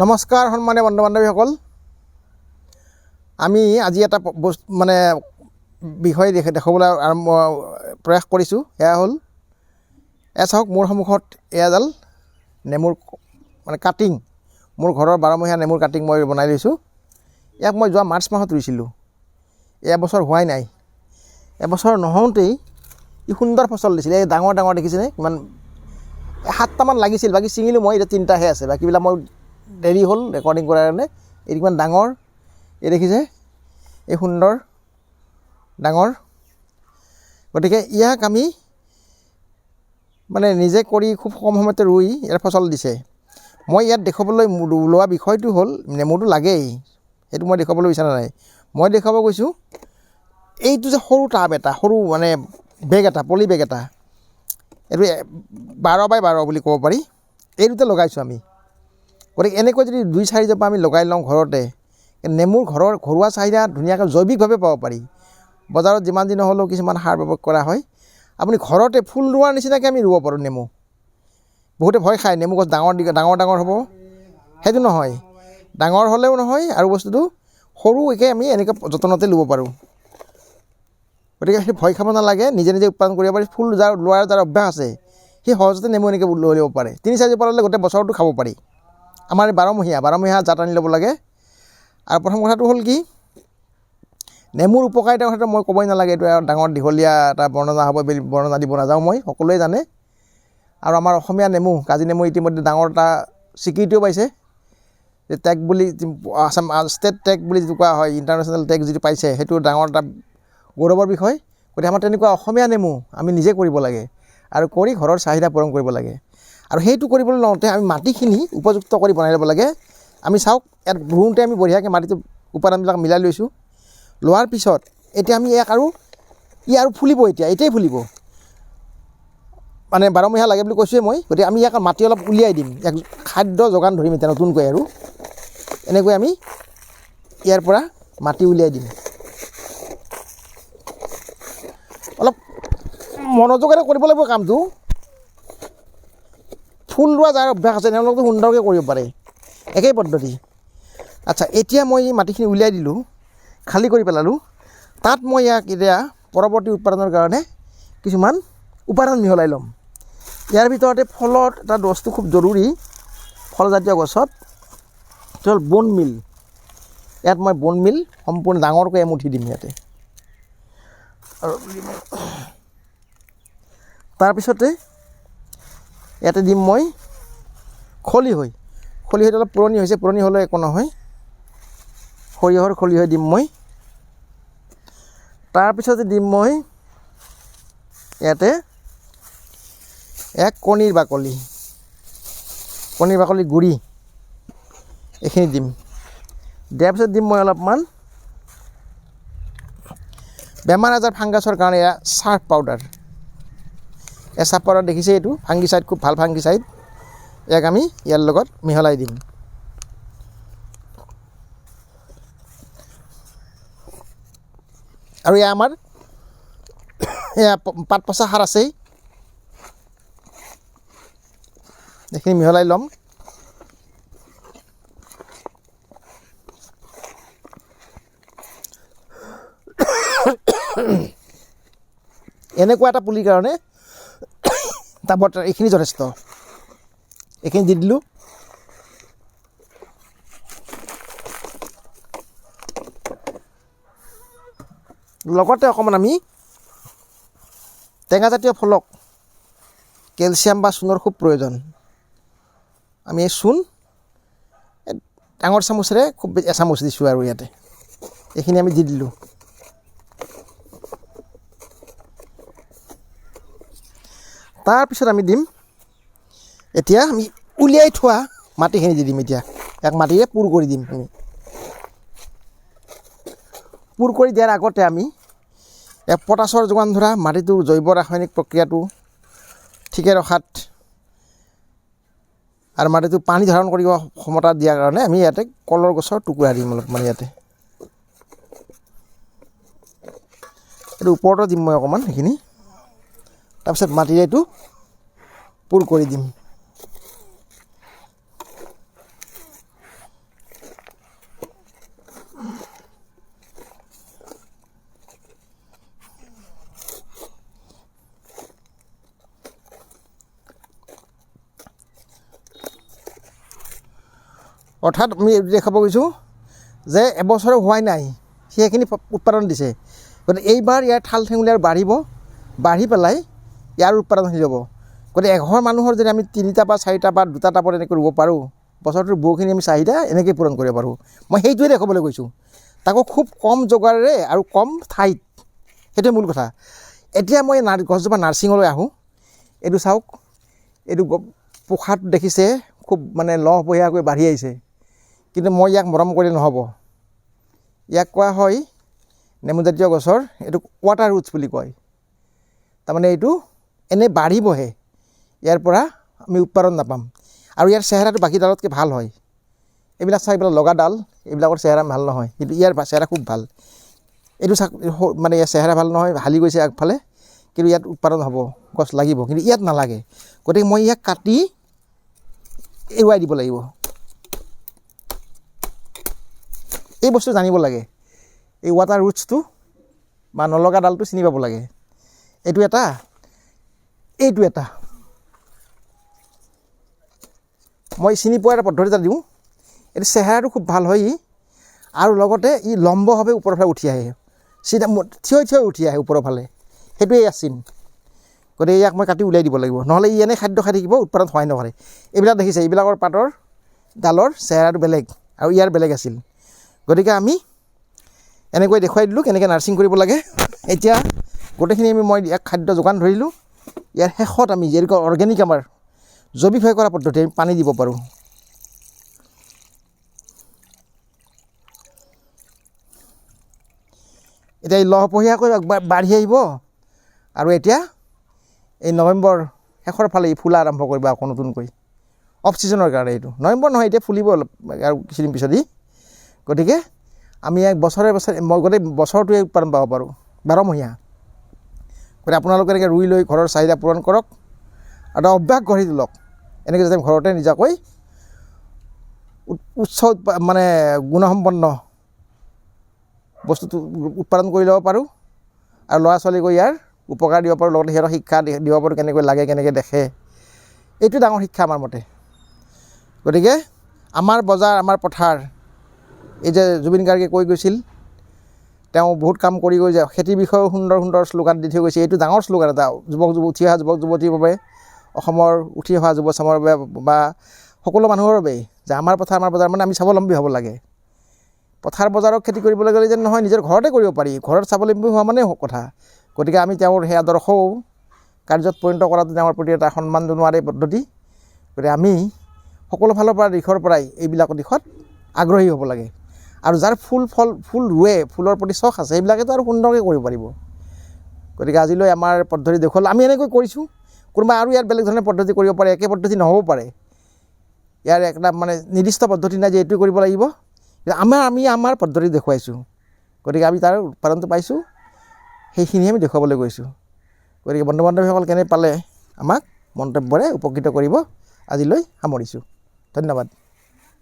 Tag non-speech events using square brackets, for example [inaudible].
নমস্কাৰ সন্মানীয় বন্ধু বান্ধৱীসকল আমি আজি এটা বস্তু মানে বিষয় দেখ দেখুৱাবলৈ আৰম্ভ প্ৰয়াস কৰিছোঁ। সেয়া হ'ল এয়া চাওক মোৰ সন্মুখত এয়াডাল নেমুৰ মানে কাটিং। মোৰ ঘৰৰ বাৰমহীয়া নেমুৰ কাটিং মই বনাই লৈছোঁ। ইয়াক মই যোৱা মাৰ্চ মাহত ৰুইছিলোঁ। এবছৰ হোৱাই নাই। এবছৰ নহওঁতেই ই সুন্দৰ ফচল দিছিলে। এই ডাঙৰ ডাঙৰ দেখিছেনে? কিমান সাতটামান লাগিছিল। বাকী ছিঙিলোঁ মই এতিয়া তিনিটাহে আছে। বাকীবিলাক মই দেৰি হ'ল ৰেকৰ্ডিং কৰাৰ কাৰণে। এই কিমান ডাঙৰ। এই দেখিছে এই সুন্দৰ ডাঙৰ। গতিকে ইয়াক আমি মানে নিজে কৰি খুব কম সময়তে ৰুই ইয়াৰ ফচল দিছে। মই ইয়াত দেখুৱাবলৈ লোৱা বিষয়টো হ'ল নেমুটো লাগেই। সেইটো মই দেখুৱাবলৈ বিচৰা নাই। মই দেখুৱাব গৈছোঁ এইটো যে সৰু টাব এটা সৰু মানে বেগ এটা পলি বেগ এটা। এইটো বাৰ বাই বাৰ বুলি ক'ব পাৰি। এই দুটা লগাইছোঁ আমি। গতিকে এনেকৈ যদি দুই চাৰিজোপা আমি লগাই লওঁ ঘৰতে নেমুৰ ঘৰৰ ঘৰুৱা চাহিদা ধুনীয়াকৈ জৈৱিকভাৱে পাব পাৰি। বজাৰত যিমান যি নহ'লেও কিছুমান সাৰ প্ৰয়োগ কৰা হয়। আপুনি ঘৰতে ফুল ৰোৱাৰ নিচিনাকৈ আমি ৰুব পাৰোঁ নেমু। বহুতে ভয় খায় নেমু গছ ডাঙৰ ডাঙৰ ডাঙৰ হ'ব। সেইটো নহয়। ডাঙৰ হ'লেও নহয় আৰু বস্তুটো সৰু একে আমি এনেকৈ যতনতে ল'ব পাৰোঁ। গতিকে সেই ভয় খাব নালাগে নিজে নিজে উৎপাদন কৰিব পাৰি। ফুল যাৰ লোৱাৰ যাৰ অভ্যাস আছে সি সহজতে নেমু এনেকৈ লৈ ল'ব পাৰে। তিনি চাৰিজোপা ল'লে গোটেই বছৰটো খাব পাৰি। আমাৰ বাৰমহীয়া বাৰমহীয়া জাত আনি ল'ব লাগে। আৰু প্ৰথম কথাটো হ'ল কি নেমুৰ উপকাৰিতাৰ কথাটো মই ক'বই নালাগে এইটো আৰু ডাঙৰ দীঘলীয়া এটা বৰ্ণনা হ'ব বুলি বৰ্ণনা দিব নাযাওঁ মই সকলোৱে জানে। আৰু আমাৰ অসমীয়া নেমু কাজি নেমু ইতিমধ্যে ডাঙৰ এটা স্বীকৃতিও পাইছে। যে টেগ বুলি আছাম ষ্টেট টেগ বুলি যিটো কোৱা হয় ইণ্টাৰনেশ্যনেল টেগ যিটো পাইছে সেইটো ডাঙৰ এটা গৌৰৱৰ বিষয়। গতিকে আমাৰ তেনেকুৱা অসমীয়া নেমু আমি নিজে কৰিব লাগে। আৰু কৰি ঘৰৰ চাহিদা পূৰণ কৰিব লাগে। আৰু সেইটো কৰিবলৈ লওঁতে আমি মাটিখিনি উপযুক্ত কৰি বনাই ল'ব লাগে। আমি চাওক ইয়াত ৰুওঁতে আমি বঢ়িয়াকৈ মাটিটো উপাদানবিলাক মিলাই লৈছোঁ। লোৱাৰ পিছত এতিয়া আমি ইয়াক আৰু ই আৰু ফুলিব এতিয়া এতিয়াই ফুলিব। মানে বাৰমহীয়া লাগে বুলি কৈছোঁৱে মই গতিকে আমি ইয়াক মাটি অলপ উলিয়াই দিম। ইয়াক খাদ্য যোগান ধৰিম এতিয়া নতুনকৈ আৰু। এনেকৈ আমি ইয়াৰ পৰা মাটি উলিয়াই দিম। অলপ মনোযোগেৰে কৰিব লাগিব কামটো। ফুল ৰোৱা যাৰ অভ্যাস আছে তেওঁলোকেতো সুন্দৰকৈ কৰিব পাৰে। একেই পদ্ধতি। আচ্ছা এতিয়া মই মাটিখিনি উলিয়াই দিলোঁ খালী কৰি পেলালোঁ। তাত মই ইয়াক এতিয়া পৰৱৰ্তী উৎপাদনৰ কাৰণে কিছুমান উপাদান মিহলাই ল'ম। ইয়াৰ ভিতৰতে ফলৰ এটা বস্তু খুব জৰুৰী ফলজাতীয় গছত সেইটো হ'ল বন মিল। ইয়াত মই বন মিল সম্পূৰ্ণ ডাঙৰকৈ এমুঠি দিম ইয়াতে। আৰু তাৰপিছতে ইয়াতে দিম মই খলিহৈ খলিহৈটো অলপ পুৰণি হৈছে, পুৰণি হ'লেও একো নহয়। সৰিয়হৰ খলিহৈ দিম মই। তাৰপিছতে দিম মই ইয়াতে এক কণীৰ বাকলি। কণীৰ বাকলি গুড়ি। এইখিনি দিম। দিয়াৰ পিছত দিম মই অলপমান বেমাৰ আজাৰ ফাংগাছৰ কাৰণে এয়া চাৰ্ফ পাউডাৰ। পাউডাৰ দেখিছে এইটো, ফাংগিচাইড, খুব ভালো ফাংগিচাইড। ইয়াক আমি ইয়াৰ লগত মিহলাই দিম। আৰু এয়া আমাৰ, এয়া পাত পচা সাৰ আছেই। এইখিনি মিহলাই ল'ম। [coughs] এনেকুৱা এটা পুলিৰ কাৰণে টাবত এইখিনি যথেষ্ট। এইখিনি দি দিলোঁ। লগতে অকণমান আমি টেঙাজাতীয় ফলক কেলছিয়াম বা চূণৰ খুব প্ৰয়োজন। আমি এই চূণ ডাঙৰ চামুচেৰে খুব এচামুচ দিছোঁ আৰু ইয়াতে। এইখিনি আমি দি দিলোঁ। তাৰপিছত আমি দিম, এতিয়া আমি উলিয়াই থোৱা মাটিখিনি দি দিম এতিয়া। ইয়াক মাটিৰে পূৰ কৰি দিম আমি। পূৰ কৰি দিয়াৰ আগতে আমি এক পটাছৰ যোগান ধৰা মাটিটো জৈৱ ৰাসায়নিক প্ৰক্ৰিয়াটো ঠিকে ৰখাত আৰু মাটিটো পানী ধাৰণ কৰিব ক্ষমতা দিয়াৰ কাৰণে আমি ইয়াতে কলৰ গছৰ টুকুৰা দিম অলপমান ইয়াতে। এইটো ওপৰতো দিম মই অকণমান সেইখিনি। তাৰপিছত মাটিৰে এইটো পুৰ কৰি দিম। অৰ্থাৎ আমি দেখাব গৈছোঁ যে এবছৰো হোৱাই নাই, সেইখিনি উৎপাদন দিছে। গতিকে এইবাৰ ইয়াৰ ঠাল ঠেঙুলি বাঢ়িব, বাঢ়ি পেলাই ইয়াৰ উৎপাদন হৈ যাব। গতিকে এঘৰ মানুহৰ যদি আমি তিনিটা বা চাৰিটা বা দুটা টাবত এনেকৈ ৰুব পাৰোঁ বছৰটোৰ বহুখিনি আমি চাহিদা এনেকৈ পূৰণ কৰিব পাৰোঁ। মই সেইটোৱে দেখাবলৈ গৈছোঁ। তাকো খুব কম জোগাৰেৰে আৰু কম ঠাইত। সেইটোৱে মূল কথা। এতিয়া মই নাৰ গছজোপা নাৰ্ছিঙলৈ আহোঁ। এইটো চাওক এইটো পোখাটো দেখিছে খুব মানে লহপহীয়াকৈ বাঢ়ি আহিছে। কিন্তু মই ইয়াক মৰম কৰিলে নহ'ব। ইয়াক কোৱা হয় নেমুজাতীয় গছৰ এইটো ৱাটাৰ ৰুটছ বুলি কয়। তাৰমানে এইটো এনেই বাঢ়িবহে ইয়াৰ পৰা আমি উৎপাদন নাপাম। আৰু ইয়াৰ চেহেৰাটো বাকী ডালতকৈ ভালো হয়। এইবিলাক চাই পেলাই লগা ডাল, এইবিলাকৰ চেহেৰা ভালো নহয়। কিন্তু ইয়াৰ চেহেৰা খুব ভালো। এইটো চাক মানে ইয়াৰ চেহেৰা ভালো নহয়, হালি গৈছে আগফালে। কিন্তু ইয়াত উৎপাদন হ'ব, গছ লাগিব। কিন্তু ইয়াত নালাগে। গতিকে মই ইয়াক কাটি এৰুৱাই দিব লাগিব। এই বস্তু জানিব লাগে। এই ৱাটাৰ ৰুটছটো বা নলগা ডালটো চিনি পাব লাগে। এইটো এটা এইটো এটা। মই চিনি পোৱা এটা পদ্ধতি এটা দিওঁ। এইটো চেহেৰাটো খুব ভালো হয় ই। আৰু লগতে ই লম্বভাৱে ওপৰৰ ফালে উঠি আহে। চিধা থিয় থিয় উঠি আহে ওপৰৰ ফালে। সেইটোৱেই আছিল গতিকে ইয়াক মই কাটি উলিয়াই দিব লাগিব। নহ'লে ই এনেই খাদ্য খাই থাকিব, উৎপাদন সহায় নকৰে। এইবিলাক দেখিছে, এইবিলাকৰ পাতৰ ডালৰ চেহেৰাটো বেলেগ আৰু ইয়াৰ বেলেগ আছিল। গতিকে আমি এনেকৈ দেখুৱাই দিলোঁ, কেনেকৈ নাৰ্ছিং কৰিব লাগে। এতিয়া গোটেইখিনি আমি মই ইয়াক খাদ্য যোগান ধৰিলোঁ। ইয়াৰ শেষত আমি যেনেকৈ অৰ্গেনিক আমাৰ জৈৱিকভাৱে কৰা পদ্ধতি আমি পানী দিব পাৰোঁ। এতিয়া এই লহপহীয়াকৈ বাঢ়ি আহিব আৰু এতিয়া এই নৱেম্বৰ শেষৰ ফালে ফুলা আৰম্ভ কৰিব আকৌ নতুনকৈ। অফ ছিজনৰ কাৰণে এইটো। নৱেম্বৰ নহয় এতিয়া ফুলিব অলপ আৰু কিছুদিন পিছত ই গতিকে আমি এক বছৰে বছৰে মই গোটেই বছৰটোৱে উৎপাদন পাব পাৰোঁ। বাৰমহীয়া। গতিকে আপোনালোকে এনেকৈ ৰুই লৈ ঘৰৰ চাহিদা পূৰণ কৰক আৰু এটা অভ্যাস গঢ়ি তোলক। এনেকৈ যাতে ঘৰতে নিজাকৈ উচ্চ উৎপা- মানে গুণসম্পন্ন বস্তুটো উৎপাদন কৰি ল'ব পাৰোঁ আৰু ল'ৰা ছোৱালীকো ইয়াৰ উপকাৰ দিব পাৰোঁ লগতে সিহঁতক শিক্ষা দিব পাৰোঁ কেনেকৈ লাগে কেনেকৈ দেখে। এইটো ডাঙৰ শিক্ষা আমাৰ মতে। গতিকে আমাৰ বজাৰ আমাৰ পথাৰ এই যে জুবিন গাৰ্গে কৈ গৈছিল তেওঁ বহুত কাম কৰি গৈ যে খেতিৰ বিষয়েও সুন্দৰ সুন্দৰ শ্লোগান দি থৈ গৈছে। এইটো ডাঙৰ শ্লোগান এটা। যুৱক যুৱ উঠি অহা যুৱক যুৱতীৰ বাবে অসমৰ উঠি অহা যুৱ চামৰ বাবে বা সকলো মানুহৰ বাবেই যে আমাৰ পথাৰ আমাৰ বজাৰ মানে আমি স্বাৱলম্বী হ'ব লাগে। পথাৰ বজাৰত খেতি কৰিবলৈ গ'লে যেন নহয় নিজৰ ঘৰতে কৰিব পাৰি। ঘৰত স্বাৱলম্বী হোৱা মানে কথা। গতিকে আমি তেওঁৰ সেই আদৰ্শও কাৰ্যত পৰিণত কৰাটো তেওঁৰ প্ৰতি এটা সন্মান জনোৱাৰ পদ্ধতি। গতিকে আমি সকলো ফালৰ পৰা দিশৰ পৰাই এইবিলাক দিশত আগ্ৰহী হ'ব লাগে। আৰু যাৰ ফুল ফল, ফুল ৰুৱে, ফুলৰ প্ৰতি চখ আছে, সেইবিলাকেতো আৰু সুন্দৰকৈ কৰিব পাৰিব। গতিকে আজিলৈ আমাৰ পদ্ধতি দেখুৱালোঁ। আমি এনেকৈ কৰিছোঁ। কোনোবা আৰু ইয়াত বেলেগ ধৰণে পদ্ধতি কৰিব পাৰে, একে পদ্ধতি নহ'ব পাৰে। ইয়াৰ একটা মানে নিৰ্দিষ্ট পদ্ধতি নাই যে এইটো কৰিব লাগিব। আমাৰ, আমি আমাৰ পদ্ধতি দেখুৱাইছোঁ। গতিকে আমি তাৰ উৎপাদনটো পাইছোঁ। সেইখিনিহে আমি দেখুৱাবলৈ গৈছোঁ। গতিকে বন্ধু বান্ধৱীসকল কেনে পালে আমাক মন্তব্যৰে উপকৃত কৰিব, আজিলৈ সামৰিছোঁ। ধন্যবাদ।